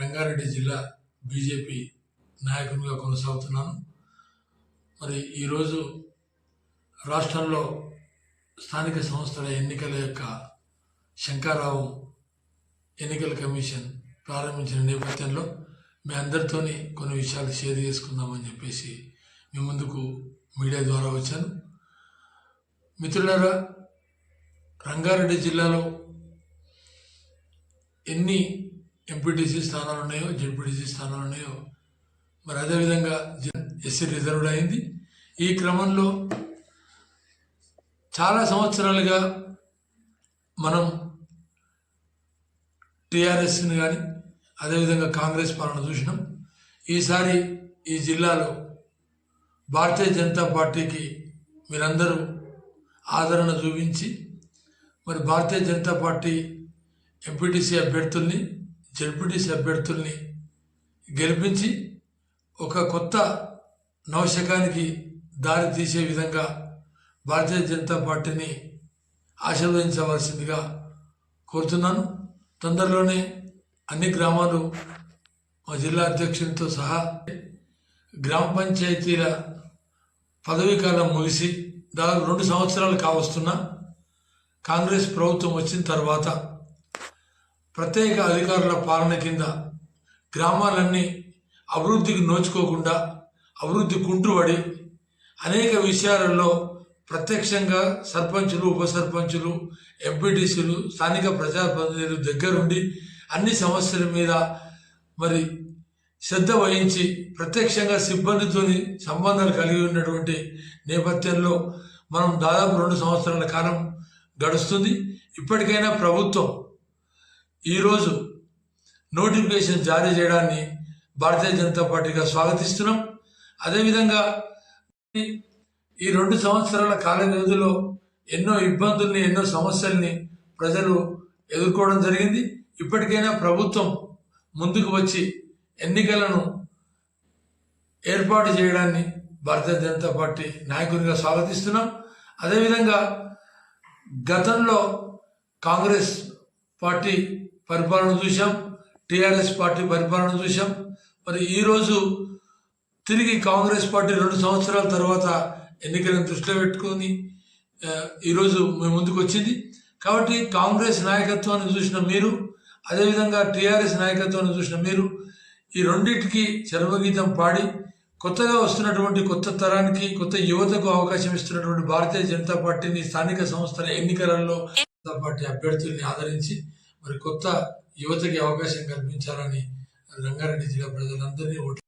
రంగారెడ్డి జిల్లా బీజేపీ నాయకునిగా కొనసాగుతున్నాను. మరి ఈరోజు రాష్ట్రంలో స్థానిక సంస్థల ఎన్నికల యొక్క శంకారావు ఎన్నికల కమిషన్ ప్రారంభించిన నేపథ్యంలో మీ అందరితోని కొన్ని విషయాలు షేర్ చేసుకుందామని చెప్పేసి మీ ముందుకు మీడియా ద్వారా వచ్చాను. మిత్రులారా రంగారెడ్డి జిల్లాలో ఎన్ని ఎంపీటీసీ స్థానాలు ఉన్నాయో జెడ్పీటీసీ స్థానాలు ఉన్నాయో మరి అదేవిధంగా ఎస్సీ రిజర్వ్డ్ అయింది. ఈ క్రమంలో చాలా సంవత్సరాలుగా మనం టీఆర్ఎస్ని కానీ అదేవిధంగా కాంగ్రెస్ పాలన చూసినాం. ఈసారి ఈ జిల్లాలో భారతీయ జనతా పార్టీకి మీరందరూ ఆదరణ చూపించి మరి భారతీయ జనతా పార్టీ ఎంపీటీసీ అభ్యర్థుల్ని జడ్పీటీసీ అభ్యర్థుల్ని గెలిపించి ఒక కొత్త నవశకానికి దారి తీసే విధంగా భారతీయ జనతా పార్టీని ఆశీర్వదించవలసిందిగా కోరుతున్నాను. తొందరలోనే అన్ని గ్రామాలు మా జిల్లా అధ్యక్షునితో సహా గ్రామ పంచాయతీల పదవీ కాలం ముగిసి దాదాపు రెండు సంవత్సరాలు కావస్తున్నా కాంగ్రెస్ ప్రభుత్వం వచ్చిన తర్వాత ప్రత్యేక అధికారుల పాలన కింద గ్రామాలన్నీ అభివృద్ధికి నోచుకోకుండా అభివృద్ధి కుంటుపడి అనేక విషయాలలో ప్రత్యక్షంగా సర్పంచులు ఉప సర్పంచులు ఎంపీటీసీలు స్థానిక ప్రజాప్రతినిధులు దగ్గరుండి అన్ని సమస్యల మీద మరి శ్రద్ధ వహించి ప్రత్యక్షంగా సిబ్బందితోని సంబంధాలు కలిగి ఉన్నటువంటి నేపథ్యంలో మనం దాదాపు రెండు సంవత్సరాల కాలం గడుస్తుంది. ఇప్పటికైనా ప్రభుత్వం ఈరోజు నోటిఫికేషన్ జారీ చేయడాన్ని భారతీయ జనతా పార్టీగా స్వాగతిస్తున్నాం. అదేవిధంగా ఈ- రెండు సంవత్సరాల కాల వ్యవధిలో ఎన్నో ఇబ్బందుల్ని ఎన్నో సమస్యల్ని ప్రజలు ఎదుర్కోవడం జరిగింది. ఇప్పటికైనా ప్రభుత్వం ముందుకు వచ్చి ఎన్నికలను ఏర్పాటు చేయడాన్ని భారతీయ జనతా పార్టీ నాయకునిగా స్వాగతిస్తున్నాం. అదేవిధంగా గతంలో కాంగ్రెస్ పార్టీ పరిపాలన చూసాం టిఆర్ఎస్ పార్టీ పరిపాలన చూసాం మరి ఈరోజు తిరిగి కాంగ్రెస్ పార్టీ రెండు సంవత్సరాల తర్వాత ఎన్నికలను దృష్టిలో పెట్టుకొని ఈరోజు మేము ముందుకు వచ్చింది. కాబట్టి కాంగ్రెస్ నాయకత్వాన్ని చూసిన మీరు అదేవిధంగా టిఆర్ఎస్ నాయకత్వాన్ని చూసిన మీరు ఈ రెండింటికి చర్మగీతం పాడి కొత్తగా వస్తున్నటువంటి కొత్త తరానికి కొత్త యువతకు అవకాశం ఇస్తున్నటువంటి భారతీయ జనతా పార్టీని స్థానిక సంస్థల ఎన్నికలలో జనతా పార్టీ అభ్యర్థుల్ని ఆదరించి మరి కొత్త యువతకి అవకాశం కల్పించాలని రంగారెడ్డి జిల్లా ప్రజలందరినీ ఓట్లు